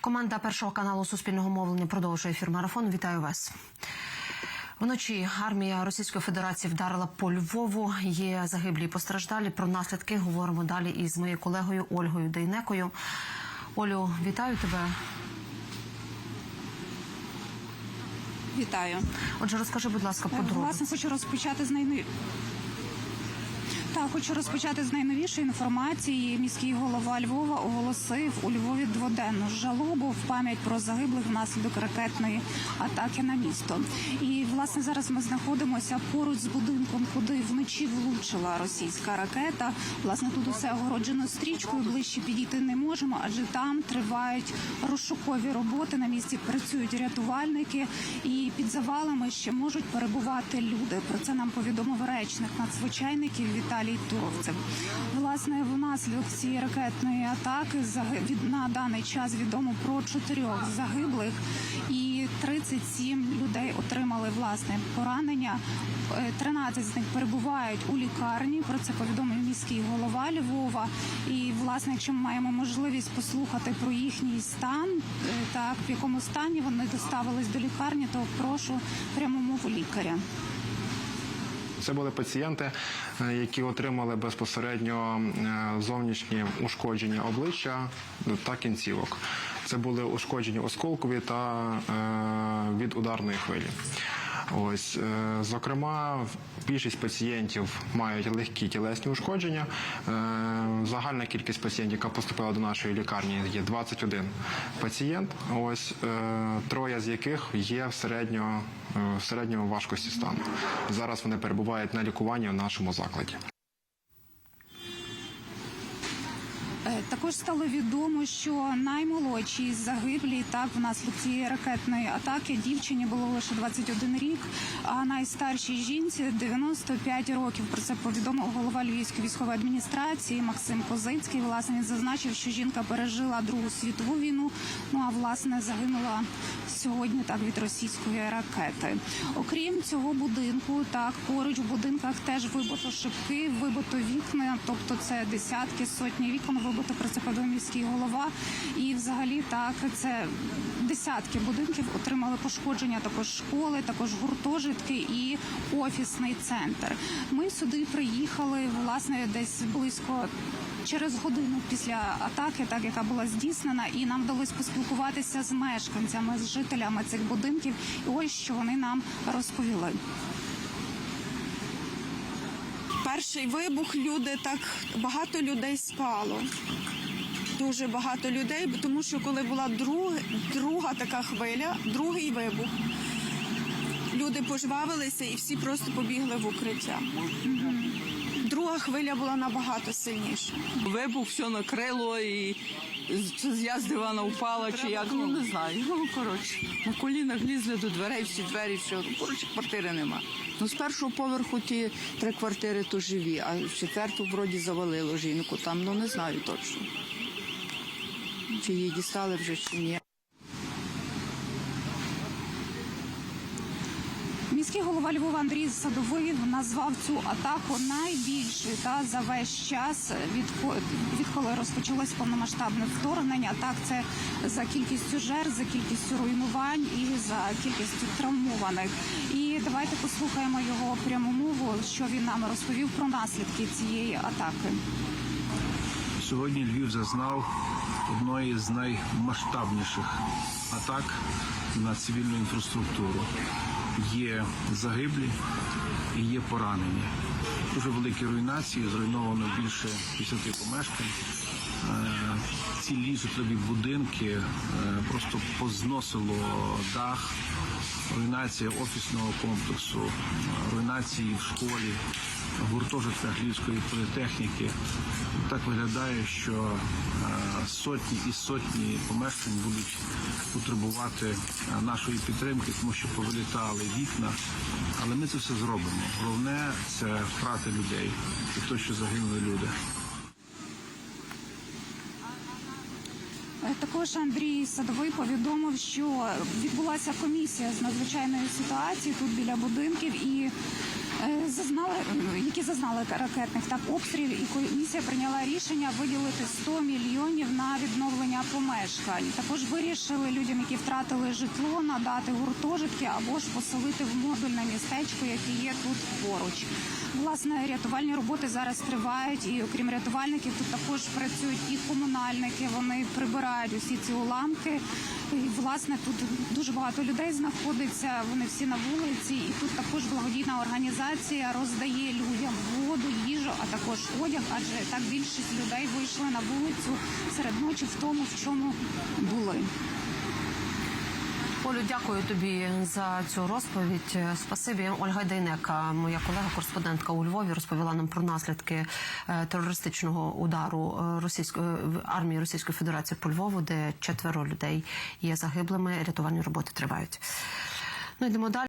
Команда першого каналу Суспільного мовлення продовжує ефір марафону. Вітаю вас. Вночі армія Російської Федерації вдарила по Львову. Є загиблі і постраждалі. Про наслідки говоримо далі із моєю колегою Ольгою Дейнекою. Олю, вітаю тебе. Вітаю. Отже, розкажи, будь ласка, Власне, хочу розпочати з найнові... Так, хочу розпочати з найновішої інформації. Міський голова Львова оголосив у Львові дводенну жалобу в пам'ять про загиблих внаслідок ракетної атаки на місто. І власне зараз ми знаходимося поруч з будинком, куди вночі влучила російська ракета. Власне, тут усе огороджено стрічкою. Ближче підійти не можемо, адже там тривають розшукові роботи. На місці працюють рятувальники, і під завалами ще можуть перебувати люди. Про це нам повідомив речник надзвичайників Віталій Туровцев. Власне, внаслідок цієї ракетної атаки на даний час відомо про чотирьох загиблих і 37 людей отримали власне поранення. Е, 13 з них перебувають у лікарні. Про це повідомив міський голова Львова. І власне, якщо ми маємо можливість послухати про їхній стан, е, так в якому стані вони доставились до лікарні, то прошу пряму мову лікаря. Це були пацієнти, е, які отримали безпосередньо е, зовнішні ушкодження обличчя та кінцівок. Це були ушкоджені осколкові та е, від ударної хвилі. Ось, е, зокрема, більшість пацієнтів мають легкі тілесні ушкодження. Е, Загальна кількість пацієнтів, яка поступила до нашої лікарні, є 21 пацієнт. Ось троє з яких є в середньо в середньому важкості стану. Зараз вони перебувають на лікуванні в нашому закладі. Також стало відомо, що наймолодшій загиблій так внаслідок цієї ракетної атаки дівчині було лише 21 рік, а найстаршій жінці 95 років. Про це повідомив голова Львівської військової адміністрації Максим Козицький. Власне він зазначив, що жінка пережила Другу світову війну. Ну а власне загинула сьогодні так від російської ракети. Окрім цього будинку, так поруч в будинках теж вибито шибки, вибито вікна, тобто це десятки, сотні вікон вибито про це повідомив міський голова. І взагалі так це десятки будинків отримали пошкодження. Також школи, також гуртожитки і офісний центр. Ми сюди приїхали власне десь близько. Через годину після атаки, так яка була здійснена, і нам вдалося поспілкуватися з мешканцями, з жителями цих будинків. І ось що вони нам розповіли. Перший вибух люди так багато людей спало. Дуже багато людей, тому що коли була друг, друга така хвиля, другий вибух, люди пожвавилися і всі просто побігли в укриття. Друга хвиля була набагато сильніша. Вибух, все накрило і з- я з дивана впала чи як, ну не знаю. Ну, коротше, на колінах лізли до дверей, всі двері, все. Ну, коротше, квартири нема. Ну, з першого поверху ті три квартири то живі, а з четверту вроді завалило жінку там, ну не знаю точно. Чи її дістали вже, чи ні. Міський голова Львова Андрій Садовий назвав цю атаку найбільшою та за весь час відко- відколи розпочалось повномасштабне вторгнення. Так, це за кількістю жертв, за кількістю руйнувань і за кількістю травмованих. І давайте послухаємо його пряму мову, що він нам розповів про наслідки цієї атаки. Сьогодні Львів зазнав одної з наймасштабніших атак на цивільну інфраструктуру. Є загиблі і є поранені. Дуже великі руйнації, зруйновано більше 50 помешкань. Е, Цілі житлові будинки е, просто позносило дах, руйнація офісного комплексу, руйнації в школі, в гуртожитках Львівської політехніки. Так виглядає, що е, сотні і сотні помешкань будуть потребувати е, нашої підтримки, тому що повилітали вікна. Але ми це все зробимо. Головне це втрати людей і то, що загинули люди. Також Андрій Садовий повідомив, що відбулася комісія з надзвичайної ситуації тут біля будинків, і зазнали, е, які зазнали ракетних так обстрілів, і комісія прийняла рішення виділити 100 мільйонів на відновлення помешкань. Також вирішили людям, які втратили житло, надати гуртожитки або ж поселити в модульне містечко, яке є тут поруч. Власне, рятувальні роботи зараз тривають, і окрім рятувальників, тут також працюють і комунальники. Вони прибирають усі ці уламки. І власне тут дуже багато людей знаходиться. Вони всі на вулиці, і тут також благодійна організація роздає людям воду, їжу, а також одяг. Адже так більшість людей вийшли на вулицю серед ночі в тому, в чому були. Олю, дякую тобі за цю розповідь. Спасибі. Ольга Дейнека, моя колега, кореспондентка у Львові, розповіла нам про наслідки е, терористичного удару е, російської армії Російської Федерації по Львову, де четверо людей є загиблими. Рятувальні роботи тривають. Ну йдемо далі.